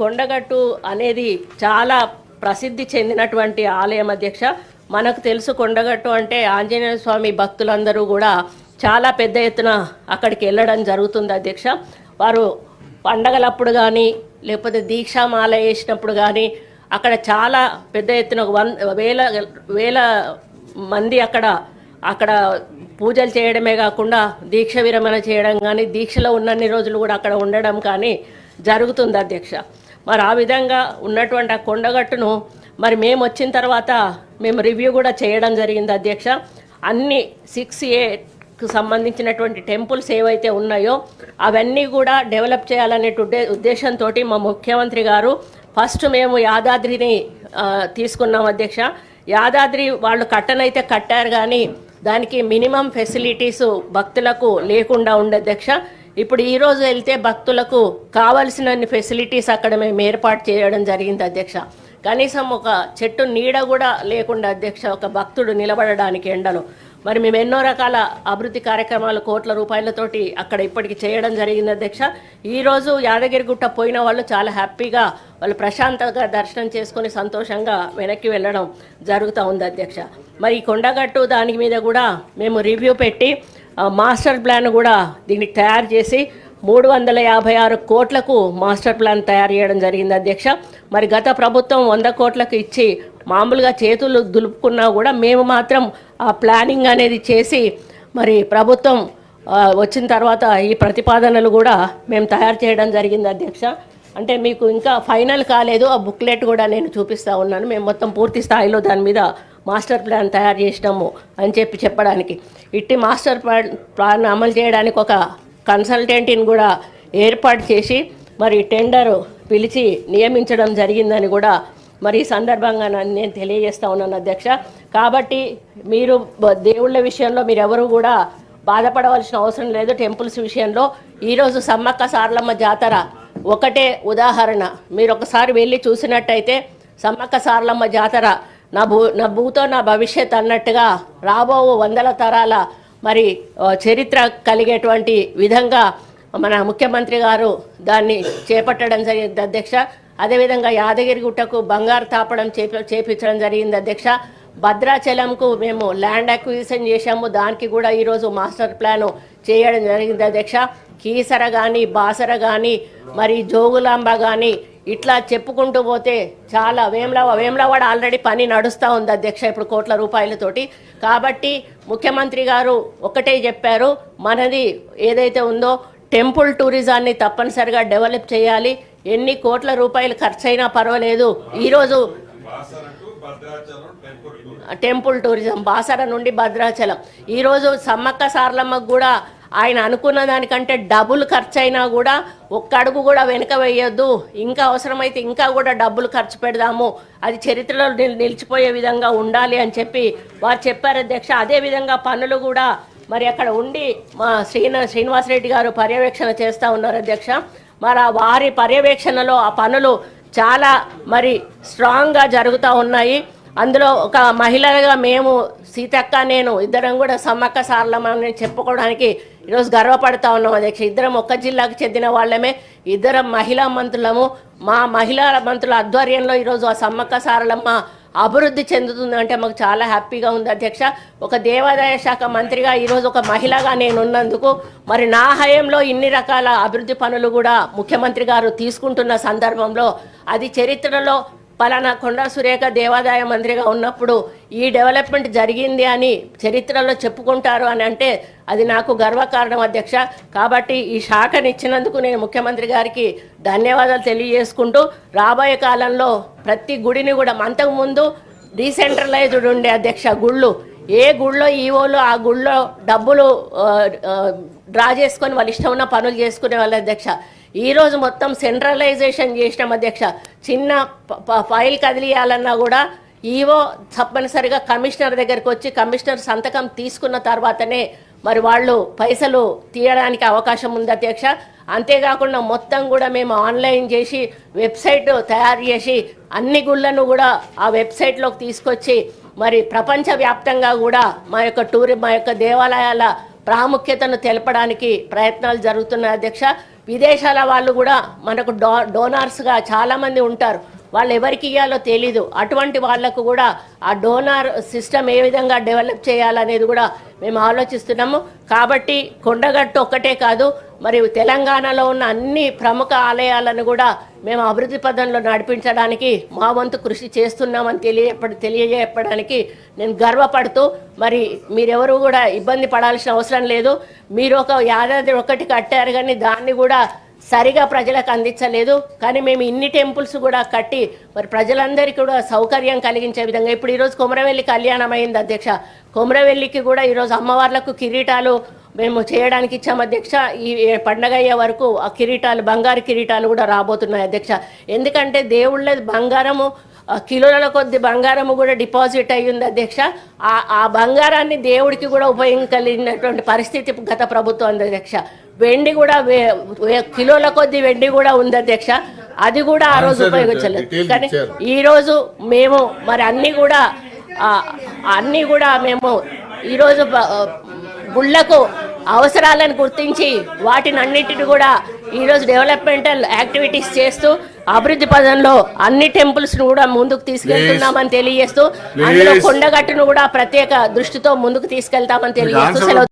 కొండగట్టు అనేది చాలా ప్రసిద్ధి చెందినటువంటి ఆలయం అధ్యక్ష. మనకు తెలుసు కొండగట్టు అంటే ఆంజనేయ స్వామి భక్తులందరూ కూడా చాలా పెద్ద ఎత్తున అక్కడికి వెళ్ళడం జరుగుతుంది అధ్యక్ష. వారు పండగలప్పుడు కానీ లేకపోతే దీక్షామాల వేసినప్పుడు కానీ అక్కడ చాలా పెద్ద ఎత్తున వన్ వేల వేల మంది అక్కడ అక్కడ పూజలు చేయడమే కాకుండా దీక్ష విరమణ చేయడం కానీ దీక్షలో ఉన్నన్ని రోజులు కూడా అక్కడ ఉండడం కానీ జరుగుతుంది అధ్యక్ష. మరి ఆ విధంగా ఉన్నటువంటి ఆ కొండగట్టును మరి మేము వచ్చిన తర్వాత మేము రివ్యూ కూడా చేయడం జరిగింది అధ్యక్ష. అన్ని సిక్స్ ఏకు సంబంధించినటువంటి టెంపుల్స్ ఏవైతే ఉన్నాయో అవన్నీ కూడా డెవలప్ చేయాలనే ఉద్దేశంతో మా ముఖ్యమంత్రి గారు ఫస్ట్ మేము యాదాద్రిని తీసుకున్నాం అధ్యక్ష. యాదాద్రి వాళ్ళు కట్టనైతే కట్టారు కానీ దానికి మినిమం ఫెసిలిటీస్ భక్తులకు లేకుండా ఉండే అధ్యక్ష. ఇప్పుడు ఈరోజు వెళ్తే భక్తులకు కావలసినన్ని ఫెసిలిటీస్ అక్కడ మేము ఏర్పాటు చేయడం జరిగింది అధ్యక్ష. కనీసం ఒక చెట్టు నీడ కూడా లేకుండా అధ్యక్ష ఒక భక్తుడు నిలబడడానికి ఎండలో. మరి మేము ఎన్నో రకాల అభివృద్ధి కార్యక్రమాలు కోట్ల రూపాయలతోటి అక్కడ ఇప్పటికి చేయడం జరిగింది అధ్యక్ష. ఈరోజు యాదగిరిగుట్ట పోయిన వాళ్ళు చాలా హ్యాపీగా వాళ్ళు ప్రశాంతంగా దర్శనం చేసుకొని సంతోషంగా వెనక్కి వెళ్ళడం జరుగుతూ ఉంది అధ్యక్ష. మరి కొండగట్టు దాని మీద కూడా మేము రివ్యూ పెట్టి మాస్టర్ ప్లాన్ కూడా దీనికి తయారు చేసి మూడు వందల యాభై ఆరు కోట్లకు మాస్టర్ ప్లాన్ తయారు చేయడం జరిగింది అధ్యక్ష. మరి గత ప్రభుత్వం వంద కోట్లకు ఇచ్చి మామూలుగా చేతులు దులుపుకున్నా కూడా మేము మాత్రం ఆ ప్లానింగ్ అనేది చేసి మరి ప్రభుత్వం వచ్చిన తర్వాత ఈ ప్రతిపాదనలు కూడా మేము తయారు చేయడం జరిగింది అధ్యక్ష. అంటే మీకు ఇంకా ఫైనల్ కాలేదు ఆ బుక్లెట్ కూడా నేను చూపిస్తా ఉన్నాను. మేము మొత్తం పూర్తి స్థాయిలో దాని మీద మాస్టర్ ప్లాన్ తయారు చేసినాము అని చెప్పి చెప్పడానికి. ఇట్టి మాస్టర్ ప్లాన్ ప్లాన్ అమలు చేయడానికి ఒక కన్సల్టెంట్ని కూడా ఏర్పాటు చేసి మరి టెండర్ పిలిచి నియమించడం జరిగిందని కూడా మరి ఈ సందర్భంగా నన్ను నేను తెలియజేస్తా ఉన్నాను అధ్యక్ష. కాబట్టి మీరు దేవుళ్ళ విషయంలో మీరు ఎవరు కూడా బాధపడవలసిన అవసరం లేదు. టెంపుల్స్ విషయంలో ఈరోజు సమ్మక్క సారలమ్మ జాతర ఒకటే ఉదాహరణ. మీరు ఒకసారి వెళ్ళి చూసినట్టయితే సమ్మక్క సారలమ్మ జాతర నా భూ నా భూతో నా భవిష్యత్ అన్నట్టుగా రాబో వందల తరాల మరి చరిత్ర కలిగేటువంటి విధంగా మన ముఖ్యమంత్రి గారు దాన్ని చేపట్టడం జరిగింది అధ్యక్ష. అదేవిధంగా యాదగిరిగుట్టకు బంగారు తాపడం చేప చేపించడం జరిగింది అధ్యక్ష. భద్రాచలంకు మేము ల్యాండ్ అక్విజిషన్ చేశాము. దానికి కూడా ఈరోజు మాస్టర్ ప్లాను చేయడం జరిగింది అధ్యక్ష. కీసర కానీ బాసర కానీ మరి జోగులాంబ కానీ ఇట్లా చెప్పుకుంటూ పోతే చాలా వేమ్ల వేమ్లవాడ ఆల్రెడీ పని నడుస్తూ ఉంది అధ్యక్ష ఇప్పుడు కోట్ల రూపాయలతోటి. కాబట్టి ముఖ్యమంత్రి గారు ఒకటే చెప్పారు మనది ఏదైతే ఉందో టెంపుల్ టూరిజాన్ని తప్పనిసరిగా డెవలప్ చేయాలి. ఎన్ని కోట్ల రూపాయలు ఖర్చయినా పర్వాలేదు. ఈరోజు టెంపుల్ టూరిజం బాసర నుండి భద్రాచలం. ఈరోజు సమ్మక్క సార్లమ్మకు కూడా ఆయన అనుకున్న దానికంటే డబుల్ ఖర్చు అయినా కూడా ఒక్క అడుగు కూడా వెనుక వేయొద్దు. ఇంకా అవసరమైతే ఇంకా కూడా డబ్బులు ఖర్చు పెడదాము. అది చరిత్రలో నిలిచిపోయే విధంగా ఉండాలి అని చెప్పి వారు చెప్పారు అధ్యక్ష. అదే విధంగా పనులు కూడా మరి అక్కడ ఉండి మా శ్రీన శ్రీనివాసరెడ్డి గారు పర్యవేక్షణ చేస్తూ ఉన్నారు అధ్యక్ష. మరి ఆ వారి పర్యవేక్షణలో ఆ పనులు చాలా మరి స్ట్రాంగ్గా జరుగుతూ ఉన్నాయి. అందులో ఒక మహిళలుగా మేము సీతక్క నేను ఇద్దరం కూడా సమ్మక్క సారలమని చెప్పుకోవడానికి ఈరోజు గర్వపడతా ఉన్నాం. అధ్యక్ష ఇద్దరం ఒక్క జిల్లాకు చెందిన వాళ్ళమే. ఇద్దరం మహిళా మంత్రులము. మా మహిళా మంత్రుల ఆధ్వర్యంలో ఈరోజు ఆ సమ్మక్క సారలమ్మ అభివృద్ధి చెందుతుంది అంటే మాకు చాలా హ్యాపీగా ఉంది అధ్యక్ష. ఒక దేవాదాయ శాఖ మంత్రిగా ఈరోజు ఒక మహిళగా నేను ఉన్నందుకు మరి నా హయంలో ఇన్ని రకాల అభివృద్ధి పనులు కూడా ముఖ్యమంత్రి గారు తీసుకుంటున్న సందర్భంలో అది చరిత్రలో పలానా కొండా సురేఖ దేవాదాయ మంత్రిగా ఉన్నప్పుడు ఈ డెవలప్మెంట్ జరిగింది అని చరిత్రలో చెప్పుకుంటారు అని అంటే అది నాకు గర్వకారణం అధ్యక్ష. కాబట్టి ఈ శాఖను ఇచ్చినందుకు నేను ముఖ్యమంత్రి గారికి ధన్యవాదాలు తెలియజేసుకుంటూ రాబోయే కాలంలో ప్రతి గుడిని కూడా అంతకుముందు డీసెంట్రలైజ్డ్ ఉండే అధ్యక్ష గుళ్ళు ఏ గుళ్ళో ఈవోలు ఆ గుళ్ళో డబ్బులు డ్రా చేసుకొని వాళ్ళు ఇష్టం ఉన్న పనులు చేసుకునే వాళ్ళ అధ్యక్ష. ఈరోజు మొత్తం సెంట్రలైజేషన్ చేసినాం అధ్యక్ష. చిన్న ఫైల్ కదిలియాలన్నా కూడా ఈవో తప్పనిసరిగా కమిషనర్ దగ్గరికి వచ్చి కమిషనర్ సంతకం తీసుకున్న తర్వాతనే మరి వాళ్ళు పైసలు తీయడానికి అవకాశం ఉంది అధ్యక్ష. అంతేకాకుండా మొత్తం కూడా మేము ఆన్లైన్ చేసి వెబ్సైట్ తయారు చేసి అన్ని గుళ్ళను కూడా ఆ వెబ్సైట్లోకి తీసుకొచ్చి మరి ప్రపంచవ్యాప్తంగా కూడా మా యొక్క టూరి మా యొక్క దేవాలయాల ప్రాముఖ్యతను తెలపడానికి ప్రయత్నాలు జరుగుతున్నాయి అధ్యక్ష. విదేశాల వాళ్ళు కూడా మనకు డో డోనార్స్గా చాలామంది ఉంటారు. వాళ్ళు ఎవరికి ఇవ్వాలో తెలీదు. అటువంటి వాళ్ళకు కూడా ఆ డోనార్ సిస్టమ్ ఏ విధంగా డెవలప్ చేయాలనేది కూడా మేము ఆలోచిస్తున్నాము. కాబట్టి కొండగట్టు ఒక్కటే కాదు మరి తెలంగాణలో ఉన్న అన్ని ప్రముఖ ఆలయాలను కూడా మేము అభివృద్ధి పదంలో నడిపించడానికి మా వంతు కృషి చేస్తున్నామని తెలియప తెలియజేయడానికి నేను గర్వపడుతూ మరి మీరెవరు కూడా ఇబ్బంది పడాల్సిన అవసరం లేదు. మీరు ఒక యాదాద్రి ఒకటి కట్టారు కానీ దాన్ని కూడా సరిగా ప్రజలకు అందించలేదు. కానీ మేము ఇన్ని టెంపుల్స్ కూడా కట్టి మరి ప్రజలందరికీ కూడా సౌకర్యం కలిగించే విధంగా ఇప్పుడు ఈరోజు కొమరవెల్లి కళ్యాణం అయింది అధ్యక్ష. కొమరవెల్లికి కూడా ఈరోజు అమ్మవార్లకు కిరీటాలు మేము చేయడానికి ఇచ్చాం అధ్యక్ష. ఈ పండగ అయ్యే వరకు ఆ కిరీటాలు బంగారు కిరీటాలు కూడా రాబోతున్నాయి అధ్యక్ష. ఎందుకంటే దేవుళ్ళ బంగారము కిలోల కొద్ది బంగారము కూడా డిపాజిట్ అయ్యింది అధ్యక్ష. ఆ ఆ బంగారాన్ని దేవుడికి కూడా ఉపయోగించగలిగినటువంటి పరిస్థితి గత ప్రభుత్వం ఉంది అధ్యక్ష. వెండి కూడా కిలోల కొద్ది వెండి కూడా ఉంది అధ్యక్ష. అది కూడా ఆ రోజు ఉపయోగించలేదు. కానీ ఇచ్చారు. ఈ రోజు మేము మరి అన్ని కూడా అన్ని కూడా మేము ఈరోజు గుళ్ళకు అవసరాలను గుర్తించి వాటిని అన్నిటిని కూడా ఈరోజు డెవలప్మెంటల్ యాక్టివిటీస్ చేస్తూ అభివృద్ధి పదంలో అన్ని టెంపుల్స్ను కూడా ముందుకు తీసుకెళ్తున్నామని తెలియజేస్తూ అందులో. కొండగట్టును కూడా ప్రత్యేక దృష్టితో ముందుకు తీసుకెళ్తామని తెలియజేస్తూ